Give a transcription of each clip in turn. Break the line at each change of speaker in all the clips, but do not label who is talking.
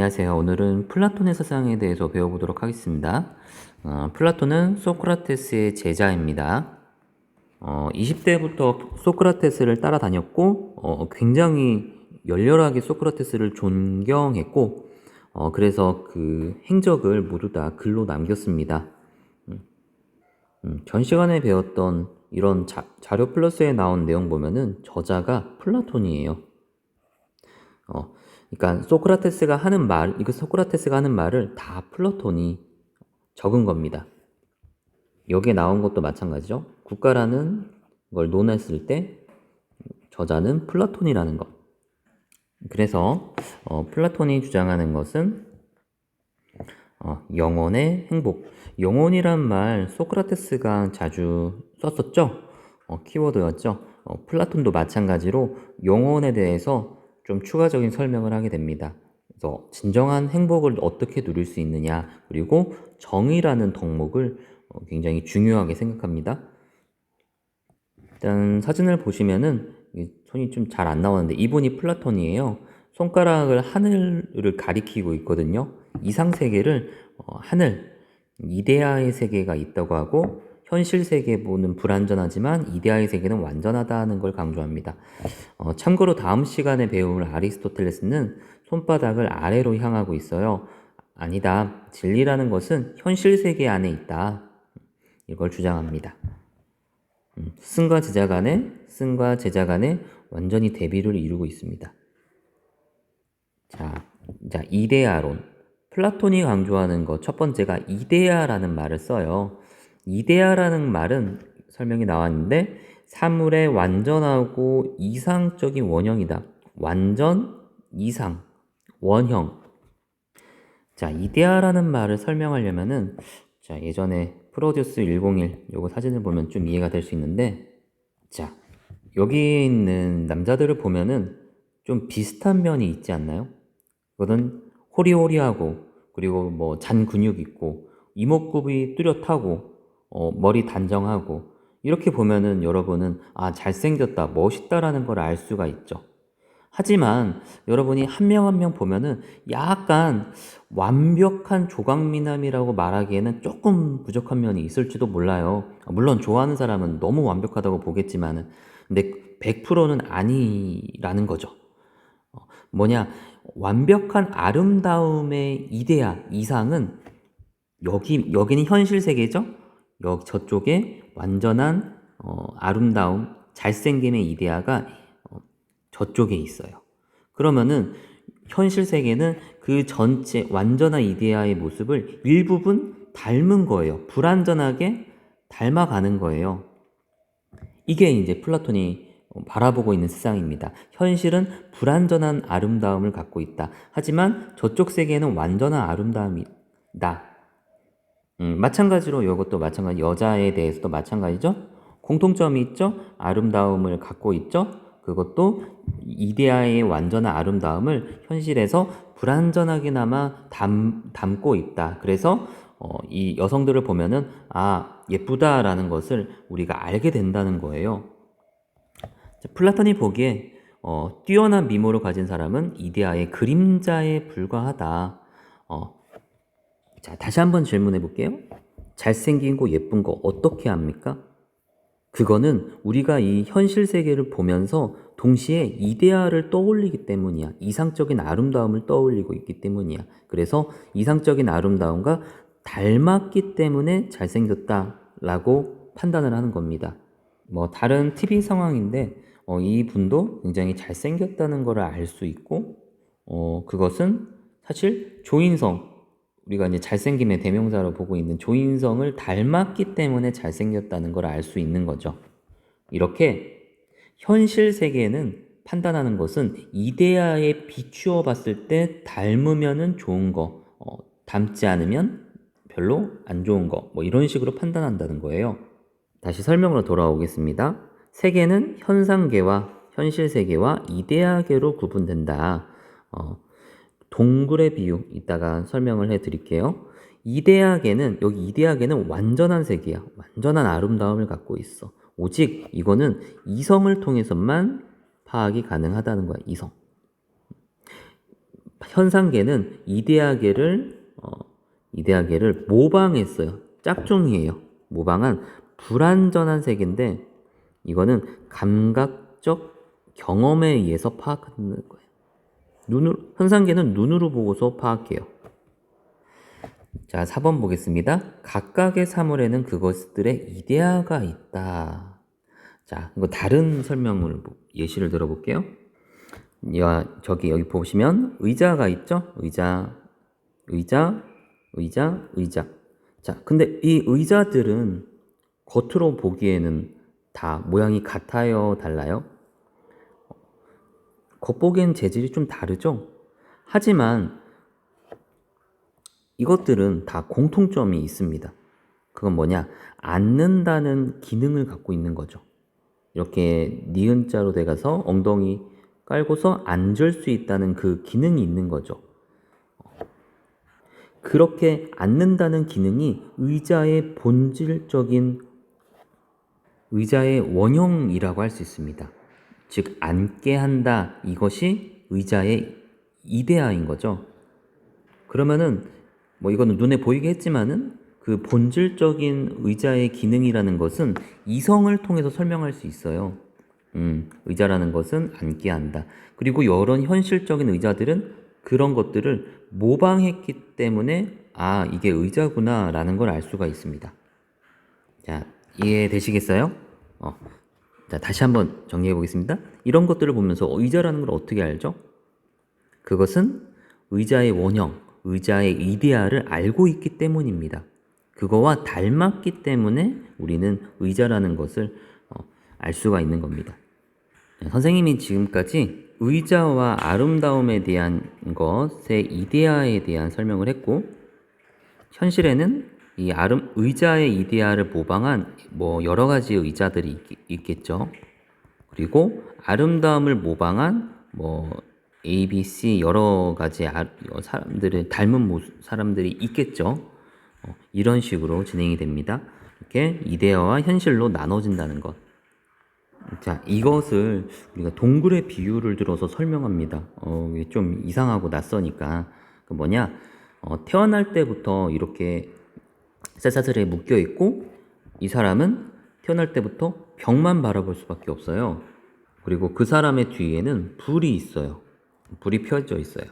안녕하세요. 오늘은 플라톤의 사상에 대해서 배워보도록 하겠습니다. 어, 플라톤은 소크라테스의 제자입니다. 어, 20대부터 소크라테스를 따라다녔고, 어, 굉장히 열렬하게 소크라테스를 존경했고, 어, 그래서 그 행적을 모두 다 글로 남겼습니다. 음, 음, 전 시간에 배웠던 이런 자, 자료 플러스에 나온 내용 보면은 저자가 플라톤이에요. 어, 그러니까 소크라테스가 하는 말, 이거 소크라테스가 하는 말을 다 플라톤이 적은 겁니다. 여기에 나온 것도 마찬가지죠. 국가라는 걸 논했을 때 저자는 플라톤이라는 것. 그래서 어, 플라톤이 주장하는 것은 어, 영혼의 행복. 영혼이란 말 소크라테스가 자주 썼었죠. 어, 키워드였죠. 어, 플라톤도 마찬가지로 영혼에 대해서 좀 추가적인 설명을 하게 됩니다. 그래서 진정한 행복을 어떻게 누릴 수 있느냐, 그리고 정의라는 덕목을 어, 굉장히 중요하게 생각합니다. 일단 사진을 보시면은 이 손이 좀 잘 안 나오는데 이분이 플라톤이에요. 손가락을 하늘을 가리키고 있거든요. 이상 세계를 어, 하늘, 이데아의 세계가 있다고 하고 현실 세계보는 불완전하지만 이데아의 세계는 완전하다는 걸 강조합니다. 어, 참고로 다음 시간에 배울 아리스토텔레스는 손바닥을 아래로 향하고 있어요. 아니다. 진리라는 것은 현실 세계 안에 있다. 이걸 주장합니다. 음, 스승과 제자 간에, 스승과 제자 간에 완전히 대비를 이루고 있습니다. 자, 자, 이데아론. 플라톤이 강조하는 것 첫 번째가 이데아라는 말을 써요. 이데아라는 말은 설명이 나왔는데 사물의 완전하고 이상적인 원형이다. 완전, 이상, 원형. 자, 이데아라는 말을 설명하려면은 자, 예전에 프로듀스 101 요거 사진을 보면 좀 이해가 될 수 있는데 자, 여기 있는 남자들을 보면은 좀 비슷한 면이 있지 않나요? 그거는 호리호리하고 그리고 뭐 잔 근육 있고 이목구비 뚜렷하고 어, 머리 단정하고 이렇게 보면은 여러분은 아 잘생겼다 멋있다라는 걸 알 수가 있죠. 하지만 여러분이 한명 한 명 보면은 약간 완벽한 조각미남이라고 말하기에는 조금 부족한 면이 있을지도 몰라요. 물론 좋아하는 사람은 너무 완벽하다고 보겠지만은 근데 100%는 아니라는 거죠. 어, 뭐냐 완벽한 아름다움의 이데아 이상은 여기 여기는 현실 세계죠. 여 저쪽에 완전한 어, 아름다움, 잘생김의 이데아가 어, 저쪽에 있어요. 그러면은 현실 세계는 그 전체 완전한 이데아의 모습을 일부분 닮은 거예요. 불완전하게 닮아가는 거예요. 이게 이제 플라톤이 바라보고 있는 세상입니다. 현실은 불완전한 아름다움을 갖고 있다. 하지만 저쪽 세계는 완전한 아름다움이다. 음, 마찬가지로 이것도 마찬가지 여자에 대해서도 마찬가지죠. 공통점이 있죠. 아름다움을 갖고 있죠. 그것도 이데아의 완전한 아름다움을 현실에서 불완전하게나마 담, 담고 있다. 그래서 어, 이 여성들을 보면은 아 예쁘다라는 것을 우리가 알게 된다는 거예요. 자, 플라톤이 보기에 어, 뛰어난 미모를 가진 사람은 이데아의 그림자에 불과하다. 어, 자, 다시 한번 질문해 볼게요. 잘생긴 거 예쁜 거 어떻게 합니까? 그거는 우리가 이 현실 세계를 보면서 동시에 이데아를 떠올리기 때문이야. 이상적인 아름다움을 떠올리고 있기 때문이야. 그래서 이상적인 아름다움과 닮았기 때문에 잘생겼다라고 판단을 하는 겁니다. 뭐 다른 TV 상황인데 어, 이 분도 굉장히 잘생겼다는 것을 알수 있고 어, 그것은 사실 조인성 우리가 이제 잘생김의 대명사로 보고 있는 조인성을 닮았기 때문에 잘생겼다는 걸 알 수 있는 거죠. 이렇게 현실 세계는 판단하는 것은 이데아에 비추어 봤을 때 닮으면은 좋은 거, 어, 닮지 않으면 별로 안 좋은 거, 뭐 이런 식으로 판단한다는 거예요. 다시 설명으로 돌아오겠습니다. 세계는 현상계와 현실 세계와 이데아계로 구분된다. 어, 동굴의 비유 이따가 설명을 해 드릴게요. 이데아계는 여기 이데아계는 완전한 세계야. 완전한 아름다움을 갖고 있어. 오직 이거는 이성을 통해서만 파악이 가능하다는 거야. 이성. 현상계는 이데아계를 어, 이데아계를 모방했어요. 짝퉁이에요. 모방한 불완전한 세계인데 이거는 감각적 경험에 의해서 파악하는 거예요. 눈으로 현상계는 눈으로 보고서 파악해요. 자, 4번 보겠습니다. 각각의 사물에는 그것들의 이데아가 있다. 자, 이거 다른 설명을 보- 예시를 들어볼게요. 야, 저기 여기 보시면 의자가 있죠? 의자, 의자, 의자, 의자. 자, 근데 이 의자들은 겉으로 보기에는 다 모양이 같아요, 달라요? 겉보기엔 재질이 좀 다르죠? 하지만 이것들은 다 공통점이 있습니다. 그건 뭐냐? 앉는다는 기능을 갖고 있는 거죠. 이렇게 니은 자로 돼가서 엉덩이 깔고서 앉을 수 있다는 그 기능이 있는 거죠. 그렇게 앉는다는 기능이 의자의 본질적인 의자의 원형이라고 할 수 있습니다. 즉 앉게 한다 이것이 의자의 이데아인 거죠. 그러면은 뭐 이거는 눈에 보이게 했지만은 그 본질적인 의자의 기능이라는 것은 이성을 통해서 설명할 수 있어요. 음, 의자라는 것은 앉게 한다. 그리고 여러 현실적인 의자들은 그런 것들을 모방했기 때문에 아, 이게 의자구나라는 걸 알 수가 있습니다. 자, 이해되시겠어요? 어. 자, 다시 한번 정리해 보겠습니다. 이런 것들을 보면서 의자라는 걸 어떻게 알죠? 그것은 의자의 원형, 의자의 이데아를 알고 있기 때문입니다. 그거와 닮았기 때문에 우리는 의자라는 것을 어, 알 수가 있는 겁니다. 네, 선생님이 지금까지 의자와 아름다움에 대한 것의 이데아에 대한 설명을 했고, 현실에는 이 아름, 의자의 이데아를 모방한 뭐 여러 가지 의자들이 있, 있겠죠. 그리고 아름다움을 모방한 뭐 A, B, C 여러 가지 아, 사람들을 닮은 모습, 사람들이 있겠죠. 어, 이런 식으로 진행이 됩니다. 이렇게 이데아와 현실로 나눠진다는 것. 자, 이것을 우리가 동굴의 비유를 들어서 설명합니다. 어, 좀 이상하고 낯서니까. 그 뭐냐, 어, 태어날 때부터 이렇게 쇠사슬에 묶여 있고, 이 사람은 태어날 때부터 벽만 바라볼 수밖에 없어요. 그리고 그 사람의 뒤에는 불이 있어요. 불이 펴져 있어요.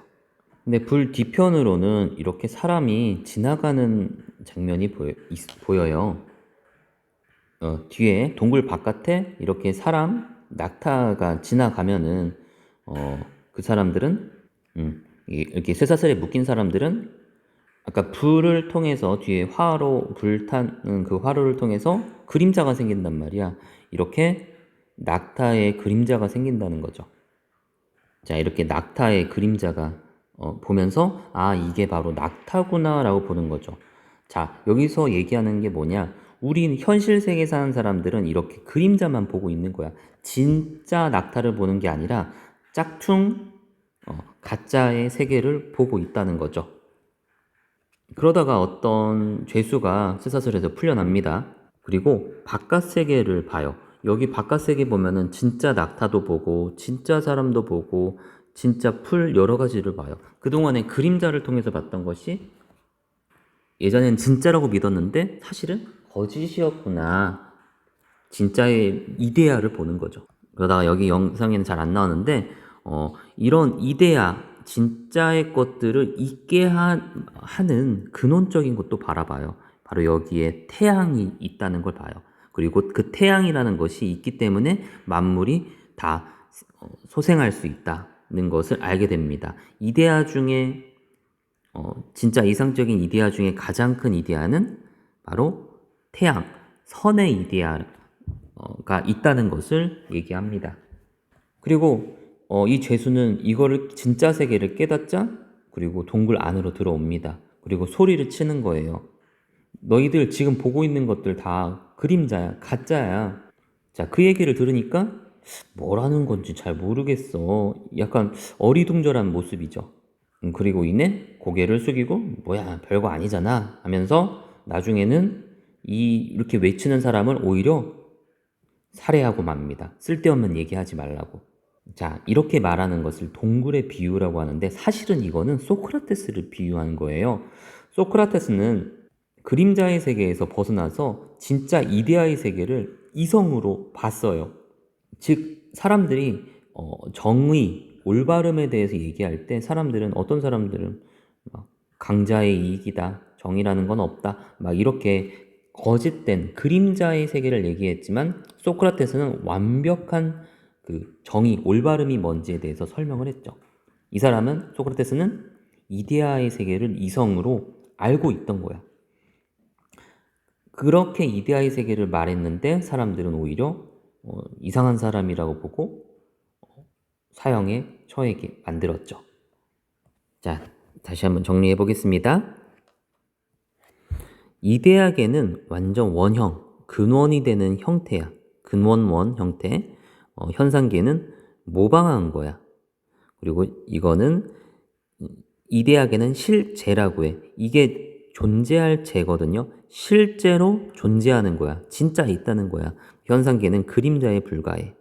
근데 불 뒤편으로는 이렇게 사람이 지나가는 장면이 보여, 있- 보여요. 어, 뒤에 동굴 바깥에 이렇게 사람 낙타가 지나가면은 어, 그 사람들은 음, 이- 이렇게 쇠사슬에 묶인 사람들은 아까 불을 통해서 뒤에 화로 불타는 그 화로를 통해서 그림자가 생긴단 말이야. 이렇게 낙타의 그림자가 생긴다는 거죠. 자, 이렇게 낙타의 그림자가 어, 보면서 아, 이게 바로 낙타구나라고 보는 거죠. 자, 여기서 얘기하는 게 뭐냐? 우리 현실 세계 사는 사람들은 이렇게 그림자만 보고 있는 거야. 진짜 낙타를 보는 게 아니라 짝퉁 어, 가짜의 세계를 보고 있다는 거죠. 그러다가 어떤 죄수가 쇠사슬에서 풀려납니다. 그리고 바깥 세계를 봐요. 여기 바깥 세계 보면은 진짜 낙타도 보고, 진짜 사람도 보고, 진짜 풀 여러 가지를 봐요. 그동안에 그림자를 통해서 봤던 것이 예전엔 진짜라고 믿었는데 사실은 거짓이었구나. 진짜의 이데아를 보는 거죠. 그러다가 여기 영상에는 잘 안 나오는데 어, 이런 이데아, 진짜의 것들을 있게 하, 하는 근원적인 것도 바라봐요. 바로 여기에 태양이 있다는 걸 봐요. 그리고 그 태양이라는 것이 있기 때문에 만물이 다 어, 소생할 수 있다는 것을 알게 됩니다. 이데아 중에 어, 진짜 이상적인 이데아 중에 가장 큰 이데아는 바로 태양, 선의 이데아가 있다는 것을 얘기합니다. 그리고 어, 이 죄수는 이거를 진짜 세계를 깨닫자 그리고 동굴 안으로 들어옵니다. 그리고 소리를 치는 거예요. 너희들 지금 보고 있는 것들 다 그림자야, 가짜야. 자, 그 얘기를 들으니까 뭐라는 건지 잘 모르겠어. 약간 어리둥절한 모습이죠. 음, 그리고 이내 고개를 숙이고 뭐야 별거 아니잖아 하면서 나중에는 이 이렇게 외치는 사람을 오히려 살해하고 맙니다. 쓸데없는 얘기하지 말라고. 자, 이렇게 말하는 것을 동굴의 비유라고 하는데 사실은 이거는 소크라테스를 비유한 거예요. 소크라테스는 그림자의 세계에서 벗어나서 진짜 이데아의 세계를 이성으로 봤어요. 즉, 사람들이 어, 정의, 올바름에 대해서 얘기할 때 사람들은 어떤 사람들은 막 강자의 이익이다, 정의라는 건 없다, 막 이렇게 거짓된 그림자의 세계를 얘기했지만 소크라테스는 완벽한 그 정의, 올바름이 뭔지에 대해서 설명을 했죠. 이 사람은 소크라테스는 이데아의 세계를 이성으로 알고 있던 거야. 그렇게 이데아의 세계를 말했는데 사람들은 오히려 어, 이상한 사람이라고 보고 어, 사형에 처하게 만들었죠. 자, 다시 한번 정리해 보겠습니다. 이데아계는 완전 원형, 근원이 되는 형태야. 근원원 형태. 어, 현상계는 모방한 거야. 그리고 이거는 이데아계는 실제라고 해. 이게 존재할 재거든요. 실제로 존재하는 거야. 진짜 있다는 거야. 현상계는 그림자에 불과해.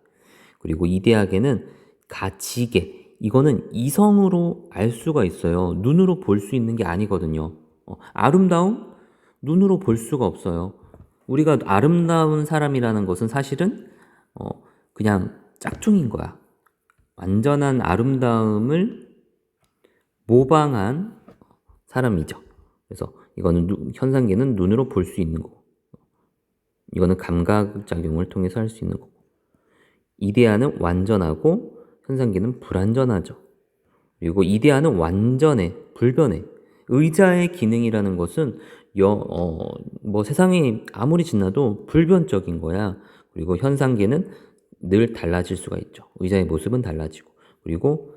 그리고 이데아계는 가치계. 이거는 이성으로 알 수가 있어요. 눈으로 볼 수 있는 게 아니거든요. 어, 아름다움? 눈으로 볼 수가 없어요. 우리가 아름다운 사람이라는 것은 사실은 어, 그냥 짝퉁인 거야. 완전한 아름다움을 모방한 사람이죠. 그래서 이거는 누, 현상계는 눈으로 볼 수 있는 거고, 이거는 감각작용을 통해서 할 수 있는 거고, 이데아는 완전하고 현상계는 불완전하죠. 그리고 이데아는 완전해, 불변해. 의자의 기능이라는 것은 여, 어, 뭐 세상이 아무리 지나도 불변적인 거야. 그리고 현상계는 늘 달라질 수가 있죠. 의자의 모습은 달라지고. 그리고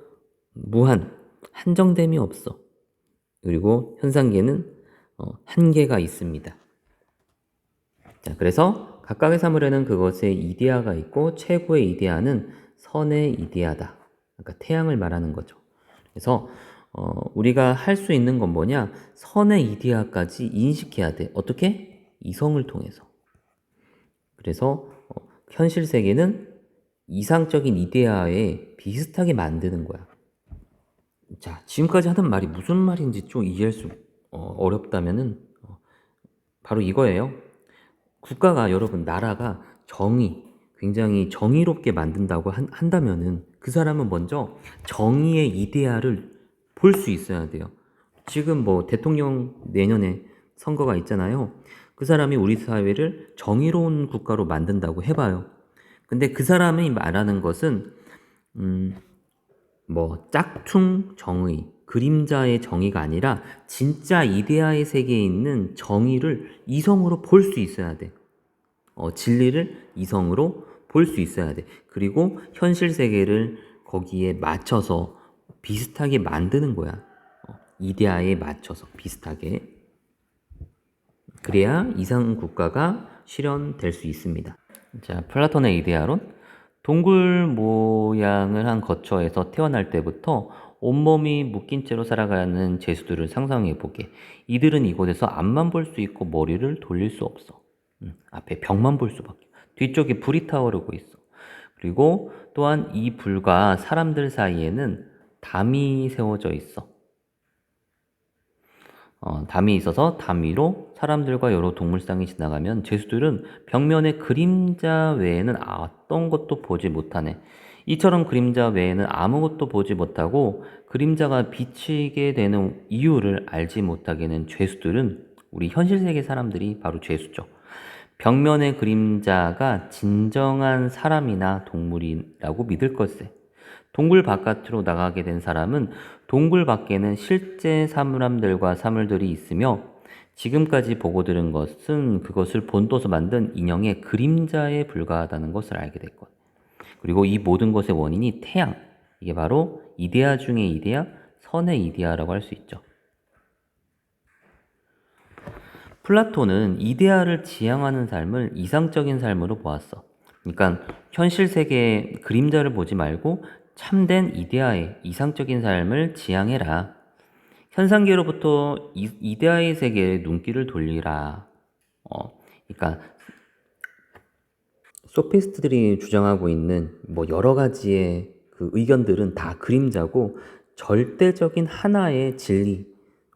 무한, 한정됨이 없어. 그리고 현상계는 어, 한계가 있습니다. 자, 그래서 각각의 사물에는 그것의 이데아가 있고 최고의 이데아는 선의 이데아다. 그러니까 태양을 말하는 거죠. 그래서 어, 우리가 할 수 있는 건 뭐냐? 선의 이데아까지 인식해야 돼. 어떻게? 이성을 통해서. 그래서 어, 현실 세계는 이상적인 이데아에 비슷하게 만드는 거야. 자, 지금까지 하던 말이 무슨 말인지 좀 이해할 수 어, 어렵다면은 어, 바로 이거예요. 국가가 여러분 나라가 정의 굉장히 정의롭게 만든다고 한, 한다면은 그 사람은 먼저 정의의 이데아를 볼 수 있어야 돼요. 지금 뭐 대통령 내년에 선거가 있잖아요. 그 사람이 우리 사회를 정의로운 국가로 만든다고 해봐요. 근데 그 사람이 말하는 것은 음, 뭐 짝퉁 정의, 그림자의 정의가 아니라 진짜 이데아의 세계에 있는 정의를 이성으로 볼 수 있어야 돼. 어, 진리를 이성으로 볼 수 있어야 돼. 그리고 현실 세계를 거기에 맞춰서 비슷하게 만드는 거야. 어, 이데아에 맞춰서 비슷하게. 그래야 이상 국가가 실현될 수 있습니다. 자, 플라톤의 이데아론. 동굴 모양을 한 거처에서 태어날 때부터 온몸이 묶인 채로 살아가는 제수들을 상상해 보게. 이들은 이곳에서 앞만 볼 수 있고 머리를 돌릴 수 없어. 음, 앞에 벽만 볼 수밖에. 뒤쪽에 불이 타오르고 있어. 그리고 또한 이 불과 사람들 사이에는 담이 세워져 있어. 어, 담이 있어서 담 위로 사람들과 여러 동물상이 지나가면 제수들은 벽면에 그림자 외에는 어떤 것도 보지 못하네. 이처럼 그림자 외에는 아무것도 보지 못하고 그림자가 비치게 되는 이유를 알지 못하게 는 죄수들은 우리 현실 세계 사람들이 바로 죄수죠. 벽면의 그림자가 진정한 사람이나 동물이라고 믿을 것세. 동굴 바깥으로 나가게 된 사람은 동굴 밖에는 실제 사물함들과 사물들이 있으며 지금까지 보고 들은 것은 그것을 본떠서 만든 인형의 그림자에 불과하다는 것을 알게 될 것. 그리고 이 모든 것의 원인이 태양. 이게 바로 이데아 중의 이데아, 선의 이데아라고 할 수 있죠. 플라톤은 이데아를 지향하는 삶을 이상적인 삶으로 보았어. 그러니까 현실 세계의 그림자를 보지 말고 참된 이데아의 이상적인 삶을 지향해라. 현상계로부터 이, 데아의 세계에 눈길을 돌리라. 어, 그러니까 소피스트들이 주장하고 있는 뭐 여러 가지의 그 의견들은 다 그림자고 절대적인 하나의 진리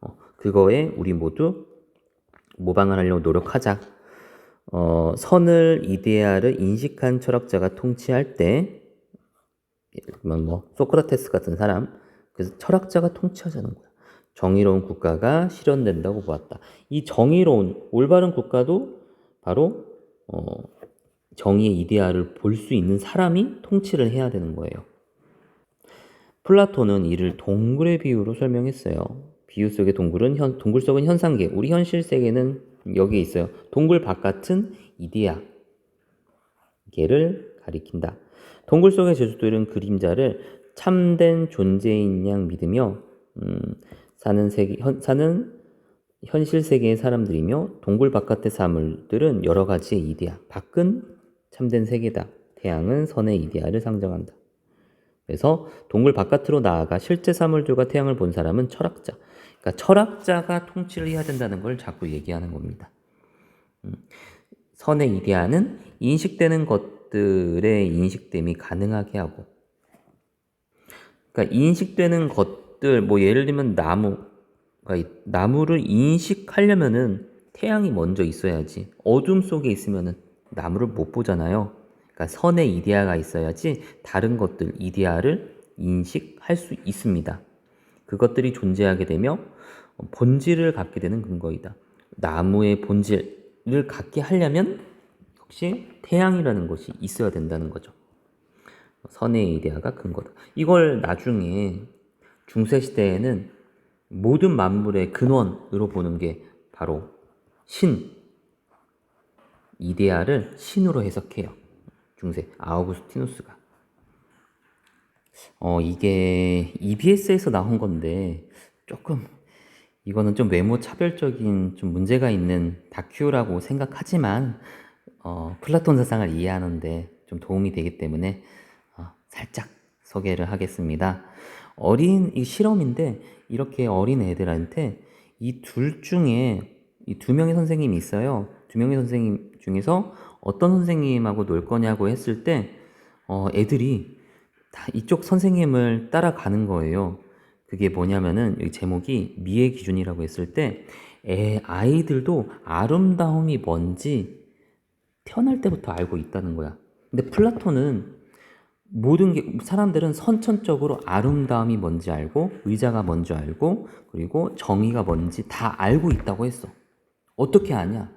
어, 그거에 우리 모두 모방을 하려고 노력하자. 어, 선을 이데아를 인식한 철학자가 통치할 때, 예를 들면 뭐 소크라테스 같은 사람, 그래서 철학자가 통치하자는 거야. 정의로운 국가가 실현된다고 보았다. 이 정의로운 올바른 국가도 바로 어, 정의의 이데아를 볼 수 있는 사람이 통치를 해야 되는 거예요. 플라톤은 이를 동굴의 비유로 설명했어요. 비유 속의 동굴은 현, 동굴 속은 현상계, 우리 현실 세계는 여기 있어요. 동굴 바깥은 이데아, 개를 가리킨다. 동굴 속의 제주도는 그림자를 참된 존재인 양 믿으며 음, 사는 세계 현, 사는 현실 세계의 사람들이며 동굴 바깥의 사물들은 여러 가지의 이데아. 밖은 참된 세계다. 태양은 선의 이데아를 상정한다. 그래서 동굴 바깥으로 나아가 실제 사물들과 태양을 본 사람은 철학자. 그러니까 철학자가 통치를 해야 된다는 걸 자꾸 얘기하는 겁니다. 음, 선의 이데아는 인식되는 것 들의 인식됨이 가능하게 하고, 그러니까 인식되는 것들, 뭐 예를 들면 나무, 그러니까 이 나무를 인식하려면은 태양이 먼저 있어야지. 어둠 속에 있으면은 나무를 못 보잖아요. 그러니까 선의 이데아가 있어야지 다른 것들 이데아를 인식할 수 있습니다. 그것들이 존재하게 되며 본질을 갖게 되는 근거이다. 나무의 본질을 갖게 하려면 역시 태양이라는 것이 있어야 된다는 거죠. 선의 이데아가 근거다. 이걸 나중에 중세 시대에는 모든 만물의 근원으로 보는 게 바로 신, 이데아를 신으로 해석해요. 중세 아우구스티누스가. 어, 이게 EBS에서 나온 건데 조금 이거는 좀 외모 차별적인 좀 문제가 있는 다큐라고 생각하지만 어, 플라톤 사상을 이해하는데 좀 도움이 되기 때문에 어, 살짝 소개를 하겠습니다. 어린 이 실험인데 이렇게 어린 애들한테 이 둘 중에 이 두 명의 선생님이 있어요. 두 명의 선생님 중에서 어떤 선생님하고 놀 거냐고 했을 때 어, 애들이 다 이쪽 선생님을 따라가는 거예요. 그게 뭐냐면은 여기 제목이 미의 기준이라고 했을 때 애, 아이들도 아름다움이 뭔지 태어날 때부터 알고 있다는 거야. 근데 플라톤은 모든 게 사람들은 선천적으로 아름다움이 뭔지 알고 의자가 뭔지 알고 그리고 정의가 뭔지 다 알고 있다고 했어. 어떻게 아냐?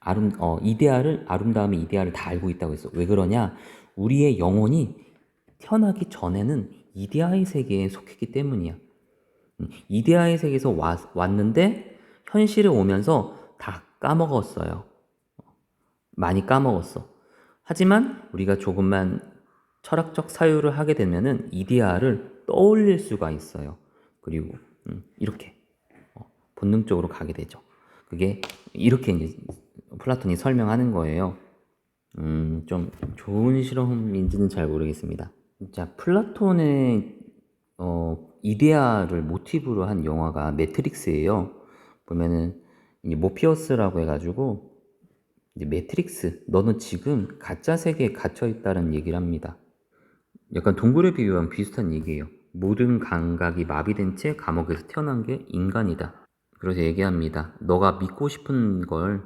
아름 어 이데아를 아름다움의 이데아를 다 알고 있다고 했어. 왜 그러냐? 우리의 영혼이 태어나기 전에는 이데아의 세계에 속했기 때문이야. 음, 이데아의 세계에서 왔, 왔는데 현실에 오면서 다 까먹었어요. 많이 까먹었어. 하지만 우리가 조금만 철학적 사유를 하게 되면은 이데아를 떠올릴 수가 있어요. 그리고 음, 이렇게 어, 본능적으로 가게 되죠. 그게 이렇게 이제 플라톤이 설명하는 거예요. 음, 좀 좋은 실험인지는 잘 모르겠습니다. 자, 플라톤의 어, 이데아를 모티브로 한 영화가 매트릭스예요. 보면은 모피어스라고 해가지고 이제 매트릭스, 너는 지금 가짜 세계에 갇혀 있다는 얘기를 합니다. 약간 동굴에 비유한 비슷한 얘기예요. 모든 감각이 마비된 채 감옥에서 태어난 게 인간이다. 그래서 얘기합니다. 너가 믿고 싶은 걸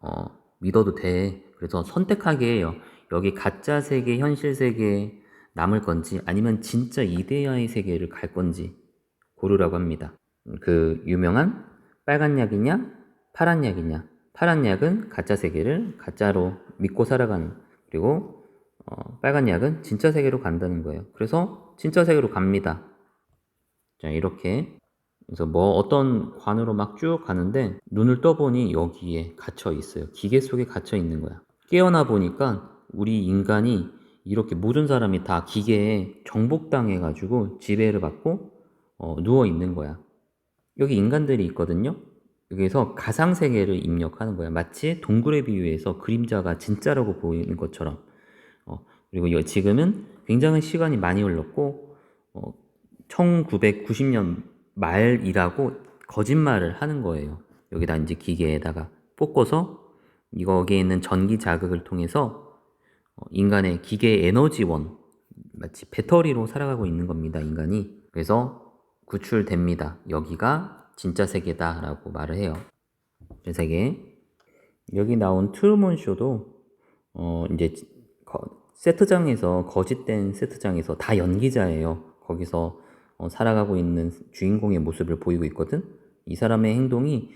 어, 믿어도 돼. 그래서 선택하게 해요. 여기 가짜 세계, 현실 세계에 남을 건지 아니면 진짜 이데아의 세계를 갈 건지 고르라고 합니다. 그 유명한 빨간 약이냐, 파란 약이냐. 파란 약은 가짜 세계를 가짜로 믿고 살아가는 그리고 어, 빨간 약은 진짜 세계로 간다는 거예요. 그래서 진짜 세계로 갑니다. 자, 이렇게. 그래서 뭐 어떤 관으로 막 쭉 가는데 눈을 떠보니 여기에 갇혀 있어요. 기계 속에 갇혀 있는 거야. 깨어나 보니까 우리 인간이 이렇게 모든 사람이 다 기계에 정복당해 가지고 지배를 받고 어, 누워 있는 거야. 여기 인간들이 있거든요. 여기서 가상 세계를 입력하는 거야. 마치 동굴에 비유해서 그림자가 진짜라고 보이는 것처럼. 어, 그리고 지금은 굉장히 시간이 많이 흘렀고 어, 1990년 말이라고 거짓말을 하는 거예요. 여기다 이제 기계에다가 뽑고서 여기에 있는 전기 자극을 통해서 어, 인간의 기계 에너지원 마치 배터리로 살아가고 있는 겁니다, 인간이. 그래서 구출됩니다. 여기가 진짜 세계다 라고 말을 해요. 제 세계. 여기 나온 트루먼 쇼도 어 이제 거- 세트장에서 거짓된 세트장에서 다 연기자예요. 거기서 어, 살아가고 있는 주인공의 모습을 보이고 있거든. 이 사람의 행동이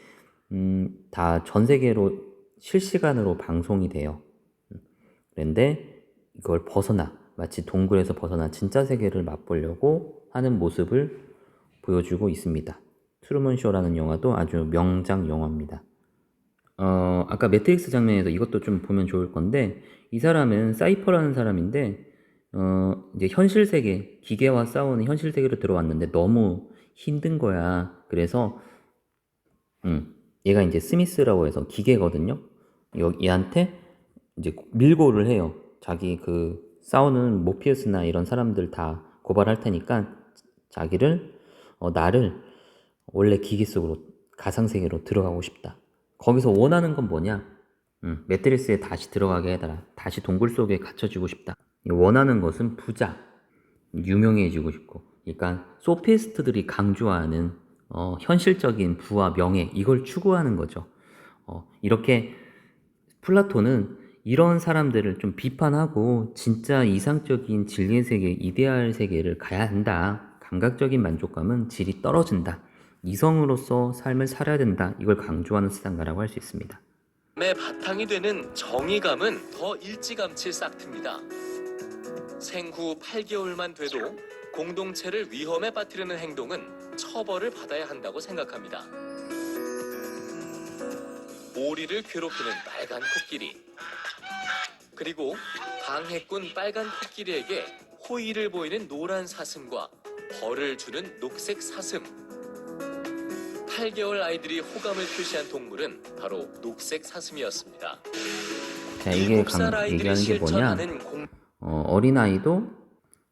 음, 다 전 세계로 실시간으로 방송이 돼요. 그런데 이걸 벗어나 마치 동굴에서 벗어나 진짜 세계를 맛보려고 하는 모습을 보여주고 있습니다. 트루먼 쇼라는 영화도 아주 명작 영화입니다. 어, 아까 매트릭스 장면에서 이것도 좀 보면 좋을 건데 이 사람은 사이퍼라는 사람인데 어, 이제 현실 세계, 기계와 싸우는 현실 세계로 들어왔는데 너무 힘든 거야. 그래서 음, 얘가 이제 스미스라고 해서 기계거든요. 여, 얘한테 이제 밀고를 해요. 자기 그 싸우는 모피우스나 이런 사람들 다 고발할 테니까 자기를 어, 나를 원래 기계 속으로 가상 세계로 들어가고 싶다. 거기서 원하는 건 뭐냐? 음, 매트리스에 다시 들어가게 해달라. 다시 동굴 속에 갇혀지고 싶다. 원하는 것은 부자, 유명해지고 싶고, 그러니까 소피스트들이 강조하는 어, 현실적인 부와 명예 이걸 추구하는 거죠. 어, 이렇게 플라톤은 이런 사람들을 좀 비판하고 진짜 이상적인 진리의 세계, 이데알 세계를 가야 한다. 감각적인 만족감은 질이 떨어진다. 이성으로서 삶을 살아야 된다. 이걸 강조하는 수단가라고 할 수 있습니다.
의 바탕이 되는 정의감은 더 일찌감치 싹틉니다. 생후 8개월만 돼도 공동체를 위험에 빠뜨리는 행동은 처벌을 받아야 한다고 생각합니다. 오리를 괴롭히는 빨간 코끼리 그리고 강해꾼 빨간 코끼리에게 호의를 보이는 노란 사슴과 벌을 주는 녹색 사슴 8개월 아이들이 호감을 표시한 동물은 바로 녹색 사슴이었습니다.
자, 이게 강,
7살 아이들이
얘기하는 게 뭐냐?
공...
어, 어린아이도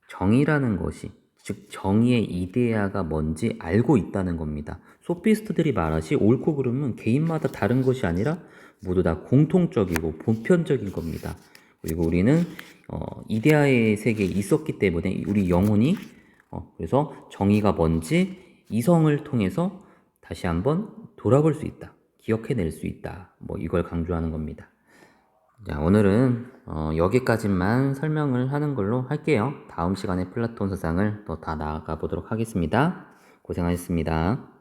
정의라는 것이, 즉, 정의의 이데아가 뭔지 알고 있다는 겁니다. 소피스트들이 말하시 옳고 그름은 개인마다 다른 것이 아니라 모두 다 공통적이고 보편적인 겁니다. 그리고 우리는 어, 이데아의 세계에 있었기 때문에 우리 영혼이 어, 그래서 정의가 뭔지 이성을 통해서 다시 한번 돌아볼 수 있다. 기억해낼 수 있다. 뭐 이걸 강조하는 겁니다. 자, 오늘은 어, 여기까지만 설명을 하는 걸로 할게요. 다음 시간에 플라톤 서상을 더 다 나아가 보도록 하겠습니다. 고생하셨습니다.